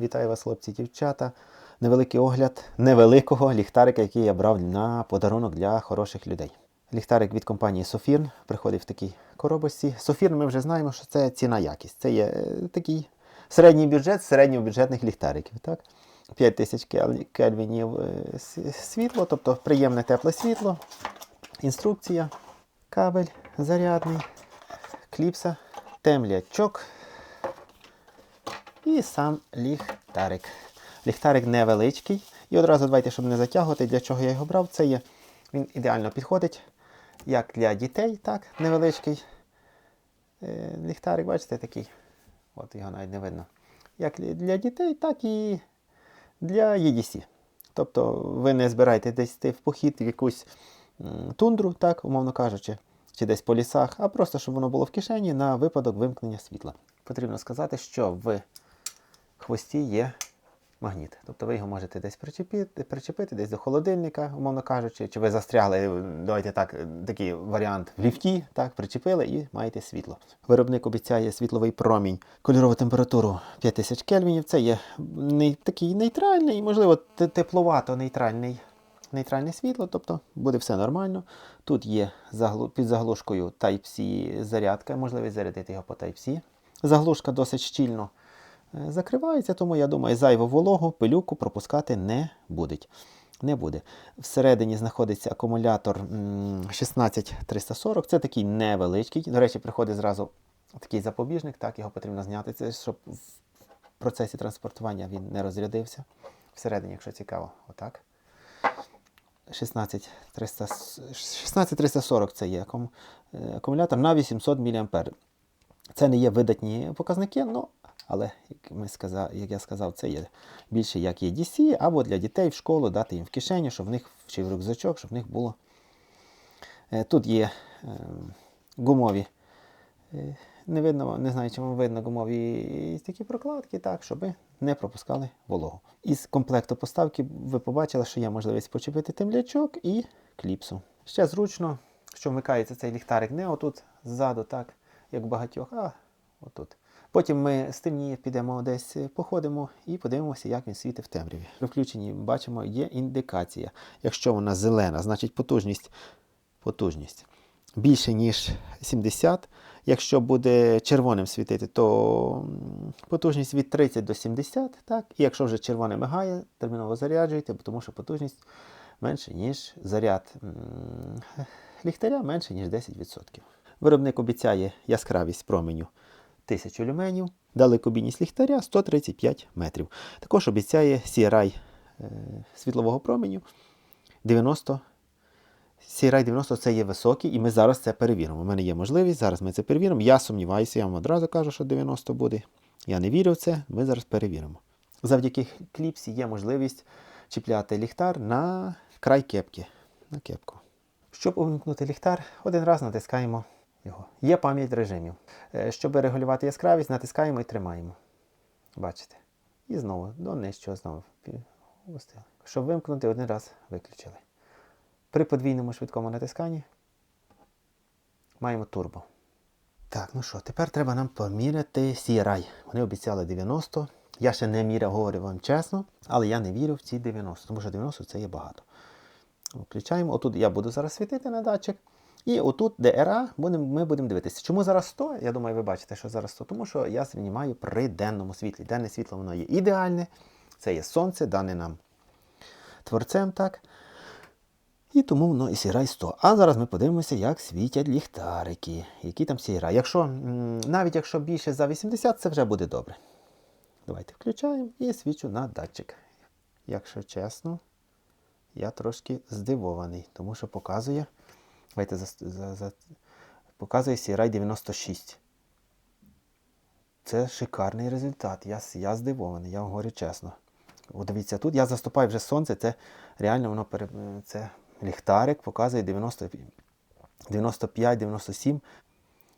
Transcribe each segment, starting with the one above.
Вітаю вас, хлопці дівчата. Невеликий огляд невеликого ліхтарика, який я брав на подарунок для хороших людей. Ліхтарик від компанії Софірн приходить в такій коробочці. Софірн ми вже знаємо, що це ціна якість. Це є е, такий середній бюджет середньобюджетних ліхтариків. Так? 5000 кел- кельвінів е, світло, тобто приємне тепле світло, інструкція, кабель зарядний, кліпса, темлячок і сам ліхтарик. Ліхтарик невеличкий. І одразу давайте, щоб не затягувати, для чого я його брав. Це є, він ідеально підходить як для дітей, так, невеличкий. Е, ліхтарик, бачите, такий. От його навіть не видно. Як для дітей, так і для EDC. Тобто ви не збираєте десь йти в похід в якусь тундру, так, умовно кажучи, чи десь по лісах, а просто щоб воно було в кишені на випадок вимкнення світла. Потрібно сказати, що в хвості є магніт. Тобто ви його можете десь причепити, причепити десь до холодильника, умовно кажучи, чи ви застрягли, давайте так, такий варіант в ліфті, так, причепили і маєте світло. Виробник обіцяє світловий промінь, кольорову температуру 5000 кельвінів. Це є не, такий нейтральний, можливо, тепловато нейтральний. Нейтральне світло, тобто буде все нормально. Тут є під заглушкою Type-C зарядка, можливість зарядити його по Type-C. Заглушка досить щільно закривається, тому я думаю, зайву вологу, пилюку пропускати не буде. Не буде. Всередині знаходиться акумулятор 16340. Це такий невеличкий. До речі, приходить зразу такий запобіжник, так, його потрібно зняти, це, щоб в процесі транспортування він не розрядився. Всередині, якщо цікаво, отак. 16 300 16340 це є е, акумулятор на 800 мА. Це не є видатні показники, ну, але як, ми сказав, як я сказав, це є більше як є DC, або для дітей в школу дати їм в кишеню, щоб в них чи в рюкзачок, щоб в них було. Е, Тут є е, гумові. е, Не видно, не знаю, чи вам видно гумові такі прокладки, так, щоб не пропускали вологу. Із комплекту поставки ви побачили, що є можливість почепити темлячок і кліпсу. Ще зручно, що вмикається цей ліхтарик не отут ззаду, так, як в багатьох, а отут. Потім ми з темніє підемо десь е, походимо і подивимося, як він світить в темряві. При включенні бачимо, є індикація. Якщо вона зелена, значить потужність, потужність більше, ніж 70. Якщо буде червоним світити, то потужність від 30 до 70. Так? І якщо вже червоне мигає, терміново заряджуйте, тому що потужність менше, ніж заряд ліхтаря менше, ніж 10%. Виробник обіцяє яскравість променю 1000 люменів, далекобійність ліхтаря 135 метрів. Також обіцяє CRI е, світлового променю 90 CRI 90 це є високий, і ми зараз це перевіримо. У мене є можливість, зараз ми це перевіримо. Я сумніваюся, я вам одразу кажу, що 90 буде. Я не вірю в це, ми зараз перевіримо. Завдяки кліпсі є можливість чіпляти ліхтар на край кепки. На кепку. Щоб увімкнути ліхтар, один раз натискаємо його. Є пам'ять режимів. Е, Щоб регулювати яскравість, натискаємо і тримаємо. Бачите? І знову до нижчого знову. опустили. Щоб вимкнути, один раз виключили. При подвійному швидкому натисканні маємо турбо. Так, ну що, тепер треба нам поміряти CRI. Вони обіцяли 90. Я ще не міряв, говорю вам чесно, але я не вірю в ці 90, тому що 90 це є багато. Включаємо. Отут я буду зараз світити на датчик. І отут DRA будем, ми будемо дивитися. Чому зараз 100? Я думаю, ви бачите, що зараз 100, тому що я знімаю при денному світлі. Денне світло воно є ідеальне. Це є сонце, дане нам творцем, так. І тому воно і сірай 100. А зараз ми подивимося, як світять ліхтарики, які там сіра. Якщо, навіть якщо більше за 80, це вже буде добре. Давайте включаємо і свічу на датчик. Якщо чесно, я трошки здивований, тому що показує. Давайте за, за, за, показує CRI 96. Це шикарний результат. Я, я здивований, я вам говорю чесно. От дивіться, тут я заступаю вже сонце, це реально воно пере... це ліхтарик показує 90... 95-97.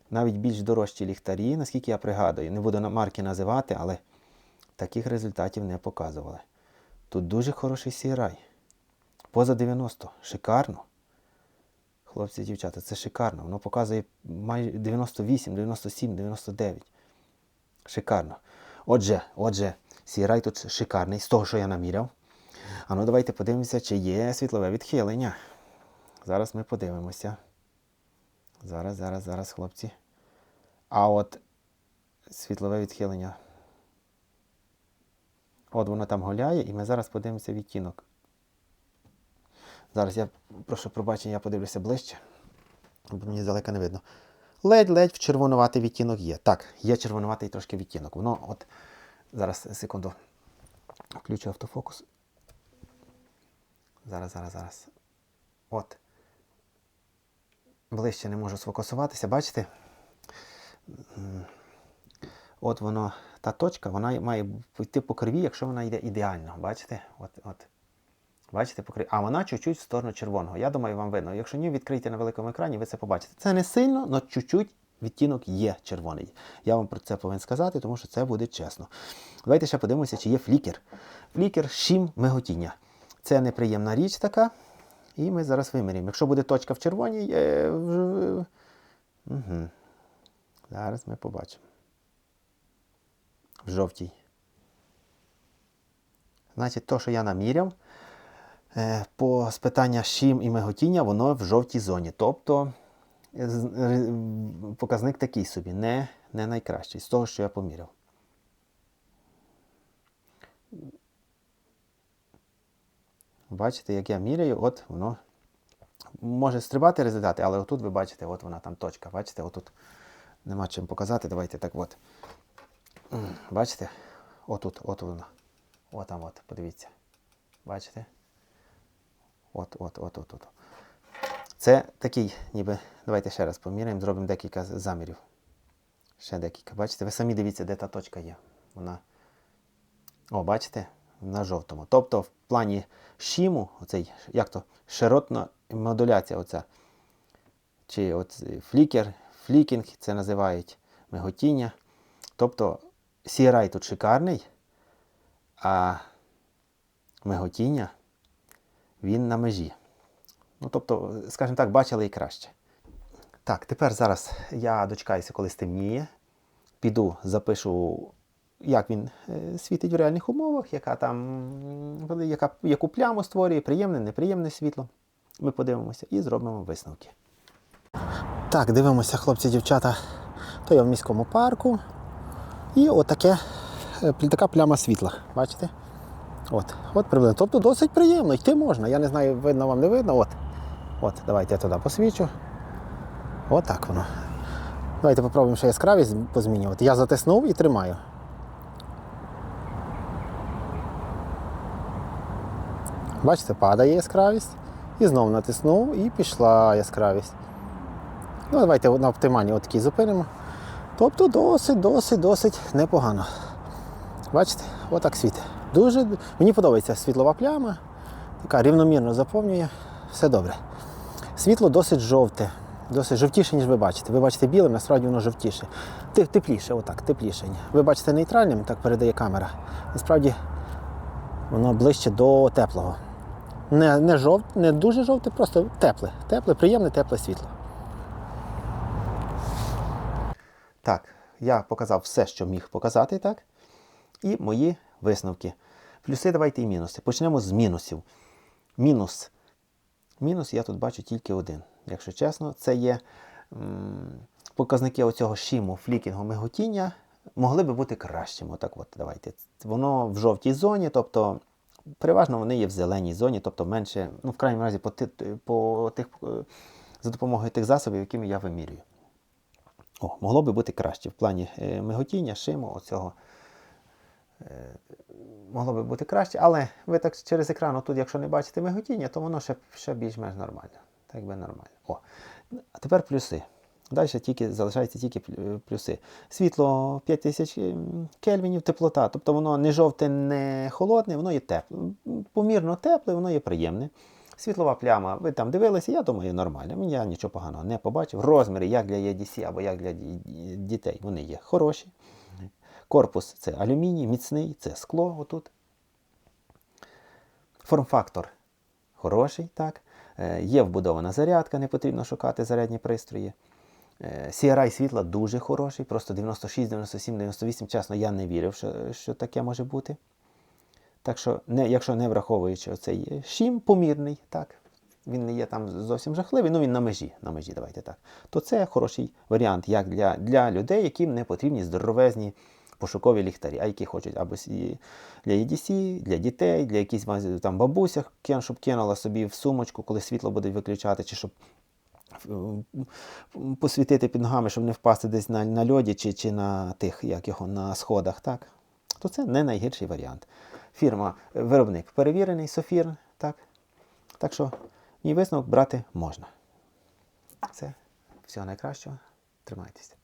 Навіть більш дорожчі ліхтарі, наскільки я пригадую. Не буду марки називати, але таких результатів не показували. Тут дуже хороший CRI. Поза 90. Шикарно. Хлопці дівчата, це шикарно. Воно показує майже 98, 97, 99. Шикарно. Отже, отже, Сірай тут шикарний, з того, що я наміряв. А ну давайте подивимося, чи є світлове відхилення. Зараз ми подивимося. Зараз, зараз, зараз, хлопці. А от світлове відхилення. От воно там гуляє, і ми зараз подивимося відтінок. Зараз я прошу пробачення, я подивлюся ближче, бо мені здалека не видно. Ледь-ледь в червонуватий відтінок є. Так, є червонуватий трошки відтінок. Воно от. Зараз, секунду. Включу автофокус. Зараз, зараз, зараз. От. Ближче не можу сфокусуватися, бачите? От воно, та точка, вона має йти по криві, якщо вона йде ідеально. Бачите? От, от. Бачите, по криві. А вона чуть-чуть в сторону червоного. Я думаю, вам видно. Якщо ні, відкрийте на великому екрані, ви це побачите. Це не сильно, але чуть-чуть відтінок є червоний. Я вам про це повинен сказати, тому що це буде чесно. Давайте ще подивимося, чи є флікер. Флікер шім миготіння. Це неприємна річ така. І ми зараз виміряємо. Якщо буде точка в червоній, е, угу. зараз ми побачимо. В жовтій. Значить, то, що я наміряв, е, по спитання шим і миготіння, воно в жовтій зоні. Тобто е, з- показник такий собі, не, не найкращий, з того, що я поміряв. Бачите, як я міряю, от воно може стрибати результати, але отут ви бачите, от вона там точка. Бачите, отут нема чим показати. Давайте так от. Бачите? Отут, от вона. От там от, подивіться. Бачите? От, от, от, от, от. Це такий, ніби. Давайте ще раз поміряємо, зробимо декілька замірів. Ще декілька. Бачите? Ви самі дивіться, де та точка є. Вона. О, бачите? На жовтому. Тобто, в плані шіму, оцей, як то, широтна модуляція, оця. Чи от флікер, флікінг це називають миготіння. Тобто CRI тут шикарний, а миготіння він на межі. Ну, тобто, скажімо так, бачили і краще. Так, тепер зараз я дочекаюся, коли стемніє. Піду, запишу, як він е, світить в реальних умовах, яка там, яка, яку пляму створює, приємне, неприємне світло. Ми подивимося і зробимо висновки. Так, дивимося, хлопці, дівчата. То я в міському парку. І отаке, е, така пляма світла. Бачите? От, от приблизно. Тобто досить приємно, йти можна. Я не знаю, видно вам не видно. От. От, давайте я туди посвічу. От так воно. Давайте попробуємо ще яскравість позмінювати. Я затиснув і тримаю. Бачите, падає яскравість. І знову натиснув і пішла яскравість. Ну, давайте на оптимальній отакій зупинимо. Тобто досить, досить, досить непогано. Бачите, отак світить. Дуже мені подобається світлова пляма, така рівномірно заповнює, все добре. Світло досить жовте, досить жовтіше, ніж ви бачите. Ви бачите білим, насправді воно жовтіше. Тепліше, отак, тепліше. Ви бачите нейтральним, так передає камера. Насправді воно ближче до теплого. Не, не, жовт, не дуже жовте, просто тепле. Тепле, приємне, тепле світло. Так, я показав все, що міг показати, так? І мої висновки. Плюси давайте і мінуси. Почнемо з мінусів. Мінус. Мінус я тут бачу тільки один. Якщо чесно, це є м, показники оцього шиму, флікінгу, миготіння могли би бути кращими. Отак от, давайте. Воно в жовтій зоні, тобто переважно вони є в зеленій зоні, тобто менше, ну, в крайньому разі, по, ти- по тих, е, за допомогою тих засобів, якими я вимірюю. О, могло би бути краще в плані е, миготіння, шиму, оцього. Е, могло би бути краще, але ви так через екран, тут, якщо не бачите миготіння, то воно ще, ще більш-менш нормально. Так би нормально. О. А тепер плюси. Далі тільки, залишаються тільки плюси. Світло 5000 ем, кельвінів, теплота. Тобто воно не жовте, не холодне, воно є тепле. Помірно тепле, воно є приємне. Світлова пляма, ви там дивилися, я думаю, нормально. Я нічого поганого не побачив. Розміри, як для EDC або як для дітей, вони є хороші. Корпус це алюміній, міцний, це скло отут. Форм-фактор хороший, так. Е, Є вбудована зарядка, не потрібно шукати зарядні пристрої. Е, CRI світла дуже хороший, просто 96, 97, 98. Чесно, я не вірив, що, що таке може бути. Так що, не, якщо не враховуючи оцей шім помірний, так, він не є там зовсім жахливий, ну він на межі, на межі, давайте так. То це хороший варіант як для, для людей, яким не потрібні здоровезні пошукові ліхтарі, а які хочуть або для EDC, для дітей, для якихось там бабуся, щоб кинула собі в сумочку, коли світло буде виключати, чи щоб е, посвітити під ногами, щоб не впасти десь на, на льоді чи, чи на тих, як його, на сходах, так? То це не найгірший варіант. Фірма, е, виробник перевірений, Софір, так? Так що мій висновок брати можна. Все. Всього найкращого. Тримайтеся.